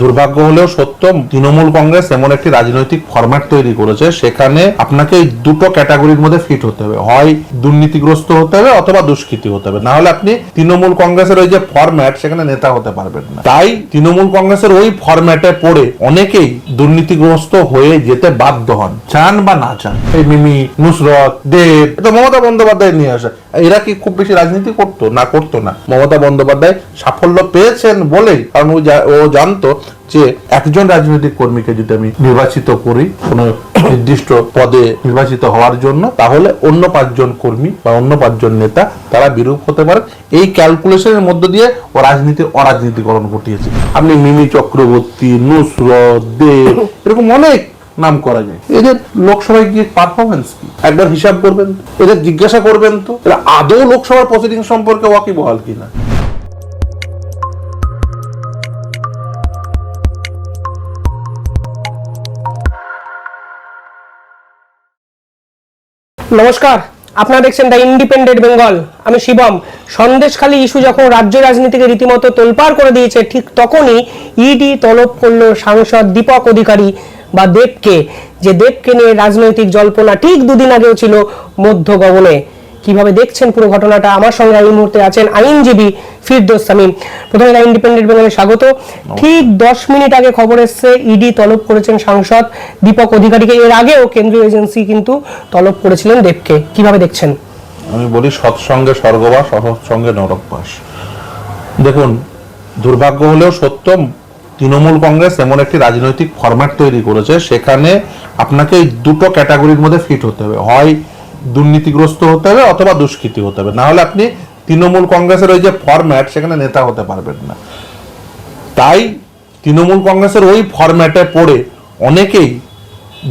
দুর্ভাগ্য হলেও সত্য, তৃণমূল কংগ্রেস এমন একটি রাজনৈতিক ফরম্যাট তৈরি করেছে, সেখানে আপনাকে এই দুটো ক্যাটাগরির মধ্যে ফিট হতে হবে। হয় দুর্নীতিগ্রস্ত হতে হবে অথবা দুষ্কৃতি হতে হবে। না হলে আপনি তৃণমূল কংগ্রেসের ওই যে ফরম্যাট সেখানে নেতা হতে পারবেন না। তাই তৃণমূল কংগ্রেসের ওই ফরম্যাটে পড়ে অনেকেই দুর্নীতিগ্রস্ত হয়ে যেতে বাধ্য হন। চান বা না চান। এই মিমি, নুসরত, দেব এটা মমতা বন্দ্যোপাধ্যায় নিয়ে আসে। এরা কি খুব বেশি রাজনীতি করতো? না করতো না। মমতা বন্দ্যোপাধ্যায় সাফল্য পেয়েছেন বলেই, কারণ ও জানতো যে একজন রাজনৈতিক কর্মীকে যদি আমি নির্বাচিত করি কোনো নির্দিষ্ট পদে নির্বাচিত হওয়ার জন্য, তাহলে অন্য পাঁচজন কর্মী বা অন্য পাঁচজন নেতা তারা বিরূপ হতে পারে। এই ক্যালকুলেশনের মধ্য দিয়ে ও রাজনীতির অরাজনীতিকরণ ঘটিয়েছে। আপনি মিমি চক্রবর্তী, নুসরত দেব এরকম অনেক নাম করা যায়। এদের লোকসভায় গিয়ে পারফরমেন্স কি? একবার হিসাব করবেন এদের জিজ্ঞাসা করবেন তো। এরা আদৌ লোকসভার প্রসিডিং সম্পর্কে ওয়াকিবহাল কিনা? নমস্কার, আপনারা দেখছেন দ্য ইন্ডিপেন্ডেন্ট বেঙ্গল। আমি শিবম। সন্দেশখালী ইস্যু যখন রাজ্য রাজনীতিকে রীতিমতো তোলপাড় করে দিয়েছে, ঠিক তখনই ইডি তলব করল সাংসদ দীপক অধিকারী বা দেবকে। যে দেবকে নিয়ে রাজনৈতিক জল্পনা ঠিক দুদিন আগেও ছিল মধ্য গগনে। কীভাবে দেখছেন পুরো ঘটনাটা? আমার সঙ্গে এই মুহূর্তে আছেন আইনজীবী ফিরদোস সামিম প্রথমে দ্য ইন্ডিপেন্ডেন্ট বেঙ্গলে স্বাগত। ঠিক দশ মিনিট আগে খবর এসছে ইডি তলব করেছেন সাংসদ দীপক অধিকারীকে। এর আগেও কেন্দ্রীয় এজেন্সি কিন্তু তলব করেছিলেন দেবকে। কীভাবে দেখছেন? আমি বলি সৎসঙ্গে স্বর্গবাস অসৎসঙ্গে নরকবাস। দেখুন দুর্ভাগ্য হলেও সত্য তৃণমূল কংগ্রেস এমন একটি রাজনৈতিক ফরম্যাট তৈরি করেছে সেখানে আপনাকে এই দুটো ক্যাটাগরির মধ্যে ফিট হতে হবে। হয় দুর্নীতিগ্রস্ত হতে হবে অথবা দুষ্কৃতি হতে হবে। না হলে আপনি তৃণমূল কংগ্রেসের ওই যে ফরম্যাট সেখানে নেতা হতে পারবেন না। তাই তৃণমূল কংগ্রেসের ওই ফরম্যাটে পড়ে অনেকেই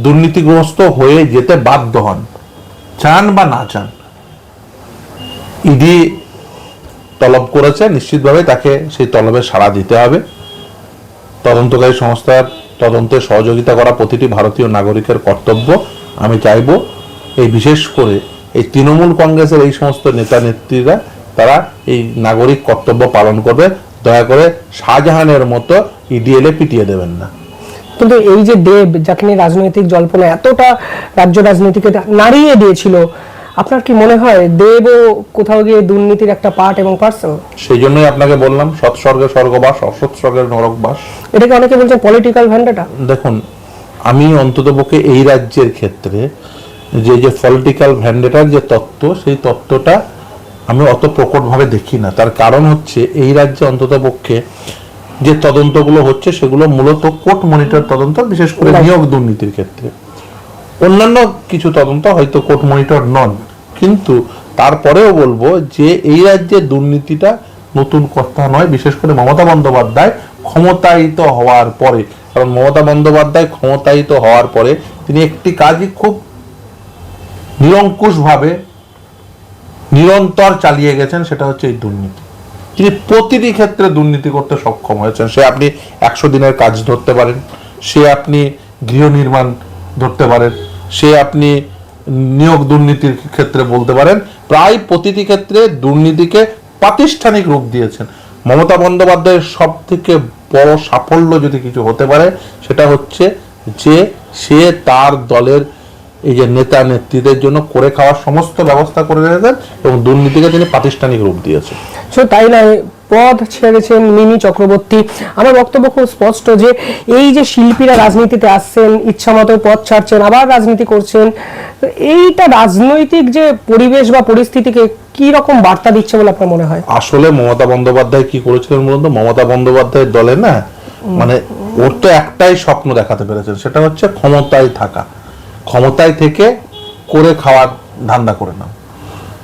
দুর্নীতিগ্রস্ত হয়ে যেতে বাধ্য হন। চান বা না চান, ইডি তলব করেছে নিশ্চিতভাবে তাকে সেই তলবে সাড়া দিতে হবে। তদন্তকারী সংস্থার তদন্তে সহযোগিতা করা প্রতিটি ভারতীয় নাগরিকের কর্তব্য। আমি চাইব এই বিশেষ করে এই তৃণমূল কংগ্রেসের এই সমস্ত নেতা নেত্রীরা তারা এই নাগরিক কর্তব্য পালন করবে। দয়া করে শাহজাহানের মতো ইডিএলে পিটিয়ে দেবেন না। কিন্তু এই যে দেব যাকে নিয়ে রাজনৈতিক জল্পনা এতটা রাজ্য রাজনীতিকে নাড়িয়ে দিয়েছিল আপনার কি মনে হয় দেবও কোথাও গিয়ে দুর্নীতির একটা পার্ট এবং পার্সন সেই জন্যই আপনাকে বললাম সৎস্বর্গে স্বর্গবাস অসৎ স্বর্গের নরকবাস। এটাকে অনেকে বলছেন পলিটিক্যাল ভ্যান্ডাটা দেখুন আমি অন্ততপক্ষে এই রাজ্যের ক্ষেত্রে যে যে পলিটিক্যাল ভ্যান্ডেটার যে তত্ত্ব সেই তত্ত্বটা আমি অত প্রকটভাবে দেখি না। তার কারণ হচ্ছে এই রাজ্যে অন্ততপক্ষে যে তদন্তগুলো হচ্ছে সেগুলো মূলত কোর্ট মনিটর তদন্ত বিশেষ করে নিয়োগ দুর্নীতির ক্ষেত্রে। অন্যান্য কিছু তদন্ত হয়তো কোর্ট মনিটর নন কিন্তু তারপরেও বলব যে এই রাজ্যে দুর্নীতিটা নতুন কথা নয় বিশেষ করে মমতা বন্দ্যোপাধ্যায় ক্ষমতায়িত হওয়ার পরে। কারণ মমতা বন্দ্যোপাধ্যায় ক্ষমতায়িত হওয়ার পরে তিনি একটি কাজই খুব নিরঙ্কুশভাবে নিরন্তর চালিয়ে গেছেন, সেটা হচ্ছে এই দুর্নীতি। তিনি প্রতিটি ক্ষেত্রে দুর্নীতি করতে সক্ষম হয়েছেন। সে আপনি একশো দিনের কাজ ধরতে পারেন, সে আপনি গৃহ নির্মাণ ধরতে পারেন, সে আপনি নিয়োগ দুর্নীতির ক্ষেত্রে বলতে পারেন। প্রায় প্রতিটি ক্ষেত্রে দুর্নীতিকে প্রাতিষ্ঠানিক রূপ দিয়েছেন। মমতা বন্দ্যোপাধ্যায়ের সব থেকে বড় সাফল্য যদি কিছু হতে পারে, সেটা হচ্ছে যে সে তার দলের এই যে নেতা নেত্রীদের জন্য করে খাওয়ার সমস্ত ব্যবস্থা করে রেখেছেন এবং দুর্নীতিকে তিনি প্রাতিষ্ঠানিক রূপ দিয়েছেন। শুধু তাই নয় পদ ছেড়েছেন মিমি চক্রবর্তী। আমার বক্তব্য খুব স্পষ্ট যে এই যে শিল্পীরা রাজনীতিতে আসছেন ইচ্ছা মতো পদ ছাড়ছেন আবার রাজনীতি করছেন এইটা রাজনৈতিক যে পরিবেশ বা পরিস্থিতিকে কি রকম বার্তা দিচ্ছে বলে আপনার মনে হয়? আসলে মমতা বন্দ্যোপাধ্যায় কি করেছিলেন বলুন তো? মমতা বন্দ্যোপাধ্যায়ের দলে না মানে ওর তো একটাই স্বপ্ন দেখাতে পেরেছেন সেটা হচ্ছে ক্ষমতায় থাকা। ক্ষমতায় থেকে করে খাওয়ার ধান্দা করে নাও।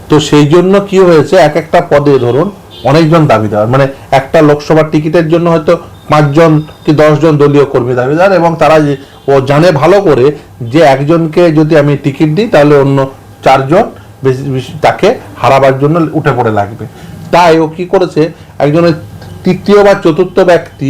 তো সেই জন্য কি হয়েছে, এক একটা পদে ধরুন অনেকজন দাবিদার মানে একটা লোকসভার টিকিটের জন্য হয়তো পাঁচজন কি দশজন দলীয় কর্মী দাবিদার এবং তারা ও জানে ভালো করে যে একজনকে যদি আমি টিকিট দিই, তাহলে অন্য চারজন তাকে হারাবার জন্য উঠে পড়ে লাগবে। তাই ও কি করেছে একজনের তৃতীয় বা চতুর্থ ব্যক্তি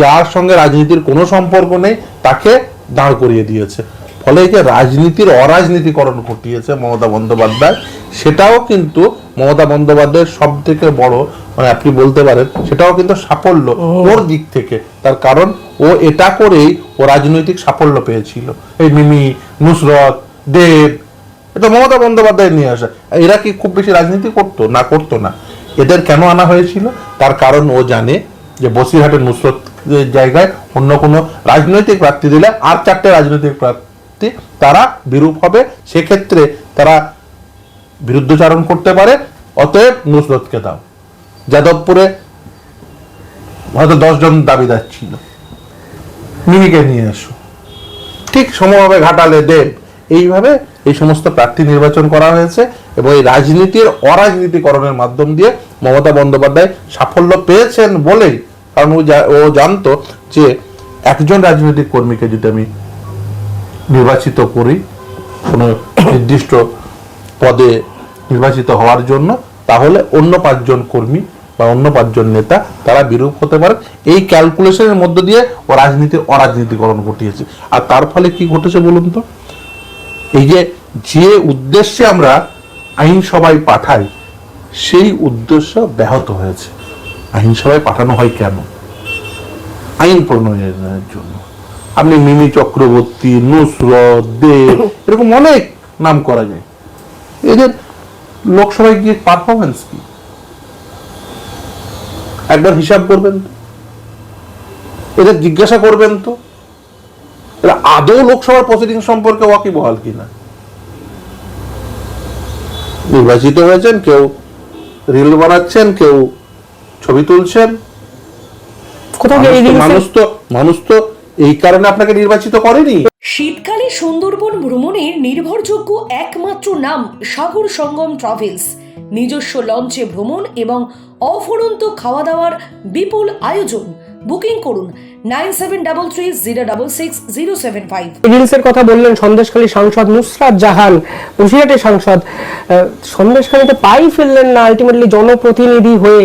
যার সঙ্গে রাজনীতির কোনো সম্পর্ক নেই, তাকে দাঁড় করিয়ে দিয়েছে। ফলে এই যে রাজনীতির অরাজনীতিকরণ ঘটিয়েছে মমতা বন্দ্যোপাধ্যায় সেটাও কিন্তু মমতা বন্দ্যোপাধ্যায়ের সব থেকে বড় মানে আপনি বলতে পারেন সেটাও কিন্তু সাফল্য ওর দিক থেকে। তার কারণ ও এটা করেই ও রাজনৈতিক সাফল্য পেয়েছিল। এই মিমি নুসরত দেব এটা মমতা বন্দ্যোপাধ্যায় নিয়ে আসা। এরা কি খুব বেশি রাজনীতি করতো? না করতো না। এদের কেন আনা হয়েছিল? তার কারণ ও জানে যে বসিরহাটের নুসরত জায়গায় অন্য কোনো রাজনৈতিক প্রার্থী দিলে আর চারটে রাজনৈতিক প্রার্থী তারা বিরূপ হবে, সেক্ষেত্রে তারা বিরুদ্ধচারণ করতে পারে। অতএব নুসরতকে দাও। যাদবপুরে হয়তো দশজন দাবিদার ছিল। মিমিকে নিয়ে আসো ঠিক সমভাবে ঘাটালে দেব। এইভাবে এই সমস্ত প্রার্থী নির্বাচন করা হয়েছে এবং এই রাজনীতির অরাজনীতিকরণের মাধ্যম দিয়ে মমতা বন্দ্যোপাধ্যায় সাফল্য পেয়েছেন বলেই কারণ ও জানতো যে একজন রাজনৈতিক কর্মীকে যদি আমি নির্বাচিত করি কোনো নির্দিষ্ট পদে নির্বাচিত হওয়ার জন্য, তাহলে অন্য পাঁচজন কর্মী বা অন্য পাঁচজন নেতা তারা বিরূপ হতে পারে। এই ক্যালকুলেশনের মধ্য দিয়ে ও রাজনীতির অরাজনীতিকরণ ঘটিয়েছে। আর তার ফলে কি ঘটেছে বলুন তো? এই যে যে উদ্দেশ্যে আমরা আইনসভায় পাঠাই, সেই উদ্দেশ্য ব্যাহত হয়েছে। আইনসভায় পাঠানো হয় কেন? আইন প্রণয়নের জন্য। আপনি মিমি চক্রবর্তী নুসরত দেব এরকম অনেক নাম করা যায়। এদের লোকসভায় গিয়ে পারফরমেন্স কি? একবার হিসাব করবেন তো। এদের জিজ্ঞাসা করবেন তো। এরা আদৌ লোকসভার প্রসিডিং সম্পর্কে ওয়াকিবহাল কিনা? নির্বাচিত হয়েছেন কেউ রিল বানাচ্ছেন কেউ ছবি তুলছেন। মানুষ তো মানুষ তো এই কারণে আপনাকে নির্বাচিত করেনি। শীতকালে সুন্দরবন ভ্রমণের নির্ভরযোগ্য একমাত্র নাম সাগর সঙ্গম ট্রাভেলস। নিজস্ব লঞ্চে ভ্রমণ এবং অফুরন্ত খাওয়া দাওয়ার বিপুল আয়োজন। বুকিং করুন nine seven double three zero double six zero seven five. রিলসের কথা বললেন সন্দেশখালী সাংসদ নুসরাত জাহান। বসিরহাটের সাংসদ আহ, সন্দেশখালীতে পাই ফেললেন না আলটিমেটলি জনপ্রতিনিধি হয়ে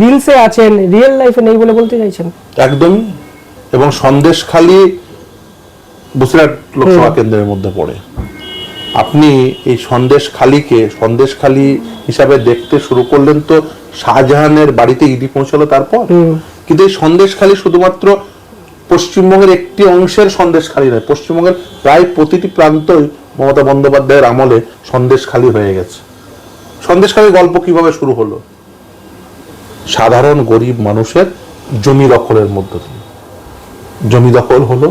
রিলসে আছেন রিয়েল লাইফে নেই বলে বলতে চাইছেন। একদমই এবং সন্দেশখালী বসিরহাট লোকসভা কেন্দ্রের মধ্যে পড়ে। আপনি এই সন্দেশখালীকে সন্দেশখালী হিসাবে দেখতে শুরু করলেন তো শাহজাহানের বাড়িতে ইডি পৌঁছলো তারপর? কিন্তু এই সন্দেশখালী শুধুমাত্র পশ্চিমবঙ্গের একটি অংশের সন্দেশখালী নয় পশ্চিমবঙ্গের প্রায় প্রতিটি প্রান্তই মমতা বন্দ্যোপাধ্যায়ের আমলে সন্দেশখালী হয়ে গেছে। সন্দেশখালী গল্প কীভাবে শুরু হলো? সাধারণ গরিব মানুষের জমি দখলের মধ্য দিয়ে। জমি দখল হলো।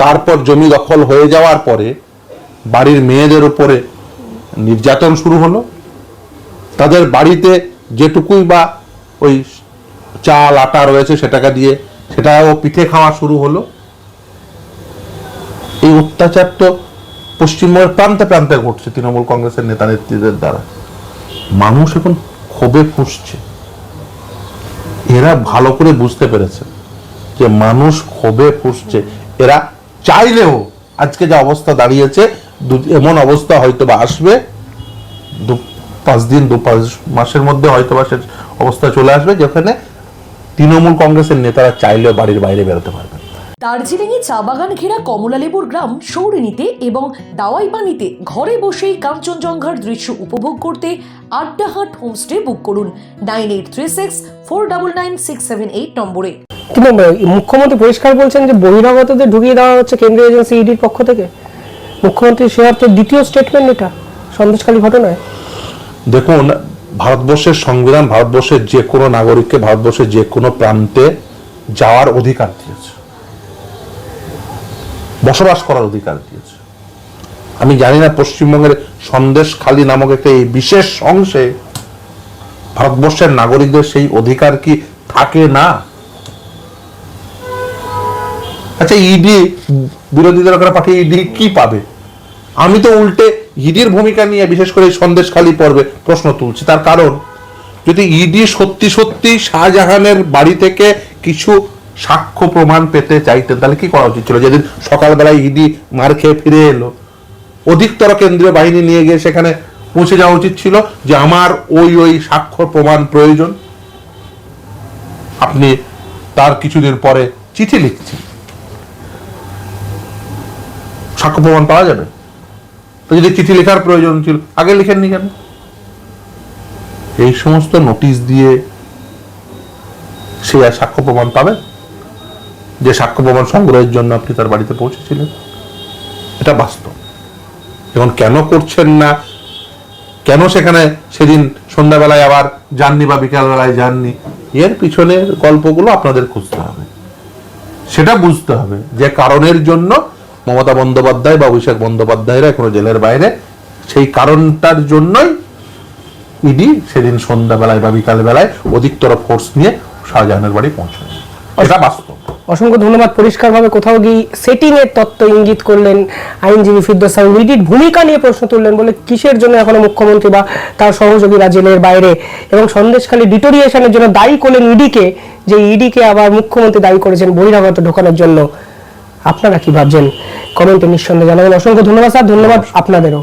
তারপর জমি দখল হয়ে যাওয়ার পরে বাড়ির মেয়েদের উপরে নির্যাতন শুরু হলো। তাদের বাড়িতে যেটুকুই বা ওই চাল, আটা রয়েছে সেটাকে দিয়ে সেটাও পিঠে খাওয়া শুরু হলো। এই অত্যাচার তো পশ্চিমবঙ্গের প্রান্তে প্রান্তে ঘটছে তৃণমূল কংগ্রেসের নেতা নেত্রীদের দ্বারা। মানুষ এখন ক্ষোভে ফুসছে এরা ভালো করে বুঝতে পেরেছে। যে মানুষ ক্ষোভে ফুসছে এরা চাইলেও আজকে যা অবস্থা দাঁড়িয়েছে এমন অবস্থা হয়তো বা আসবে, দু, পাঁচ দিন, দু, পাঁচ মাসের মধ্যে হয়তো বা সে অবস্থা চলে আসবে, যেখানে তৃণমূল কংগ্রেসের নেতারা চাইলেও বাড়ির বাইরে বেরোতে পারবে। দার্জিলিংয়ে চা বাগান ঘেরা কমলালেবুর গ্রাম সৌরিনীতে এবং দাওয়াইপানিতে ঘরে বসেই কাঞ্চনজঙ্ঘার দৃশ্য উপভোগ করতে আড্ডাহাট হোমস্টে বুক করুন nine eight three six four double nine six seven eight নম্বরে। কিন্তু মুখ্যমন্ত্রী পরিষ্কার বলছেন যে বহিরাগতদের ঢুকিয়ে দেওয়া হচ্ছে কেন্দ্রীয় এজেন্সি ইডির পক্ষ থেকে। মুখ্যমন্ত্রী সে অর্থে দ্বিতীয় স্টেটমেন্ট এটা সন্দেশখালী ঘটনায়। দেখুন ভারতবর্ষের সংবিধান ভারতবর্ষের যে কোনো নাগরিককে ভারতবর্ষের যে কোনো প্রান্তে যাওয়ার অধিকার দিয়েছে। বসবাস করার অধিকার দিয়েছে। আমি জানি না পশ্চিমবঙ্গের সন্দেশখালী নামক একটা এই বিশেষ অংশে ভারতবর্ষের নাগরিকদের সেই অধিকার কি থাকে না? আচ্ছা ইডি বিরোধীদের ওখানে পাঠিয়ে ইডি কি পাবে? আমি তো উল্টে ইডির ভূমিকা নিয়ে বিশেষ করে এই সন্দেশখালী পর্বে প্রশ্ন তুলছি। তার কারণ, যদি ইডি সত্যি সত্যি শাহজাহানের বাড়ি থেকে কিছু সাক্ষ্য প্রমাণ পেতে চাইতেন, তাহলে কি করা উচিত ছিল? যেদিন সকালবেলায় ইডি মার খেয়ে ফিরে এলো, অধিকতর কেন্দ্রীয় বাহিনী নিয়ে গিয়ে সেখানে পৌঁছে যাওয়া উচিত ছিল যে আমার ওই ওই সাক্ষ্য প্রমাণ প্রয়োজন। আপনি তার কিছুদিন পরে চিঠি লিখছেন। সাক্ষ্য প্রমাণ পাওয়া যাবে? তো যদি চিঠি লেখার প্রয়োজন ছিল, আগে লিখেননি কেন? এই সমস্ত নোটিশ দিয়ে সে আর সাক্ষ্য প্রমাণ পাবে? যে সাক্ষ্য প্রমাণ সংগ্রহের জন্য আপনি তার বাড়িতে পৌঁছেছিলেন, এটা বাস্তব। এখন কেন করছেন না? কেন সেখানে সেদিন সন্ধ্যাবেলায় আবার যাননি বা বিকালবেলায় যাননি? এর পিছনের গল্পগুলো আপনাদের খুঁজতে হবে। সেটা বুঝতে হবে যে কারণের জন্য মমতা বন্দ্যোপাধ্যায় বা অভিষেক বন্দ্যোপাধ্যায়রা এখনও জেলের বাইরে, সেই কারণটার জন্যই ইডি সেদিন সন্ধ্যাবেলায় বা বিকালবেলায় অধিকতর ফোর্স নিয়ে শাহজাহানের বাড়ি পৌঁছায়। এটা বাস্তব। অসংখ্য ধন্যবাদ। পরিষ্কারভাবে কোথাও গিয়ে সেটিং এর তত্ত্ব ইঙ্গিত করলেন আইনজীবী ফিরদৌস সাহেব ইডির ভূমিকা নিয়ে প্রশ্ন তুললেন বলে কিসের জন্য এখনও মুখ্যমন্ত্রী বা তার সহযোগীরা জেলের বাইরে? এবং সন্দেশখালী ডিটোরিয়েশনের জন্য দায়ী করলেন ইডিকে, যে ইডিকে আবার মুখ্যমন্ত্রী দায়ী করেছেন বহিরাগত ঢোকানোর জন্য। আপনারা কি ভাবছেন? কমেন্টে নিঃসন্দেহে জানাবেন। অসংখ্য ধন্যবাদ স্যার। ধন্যবাদ আপনাদেরও।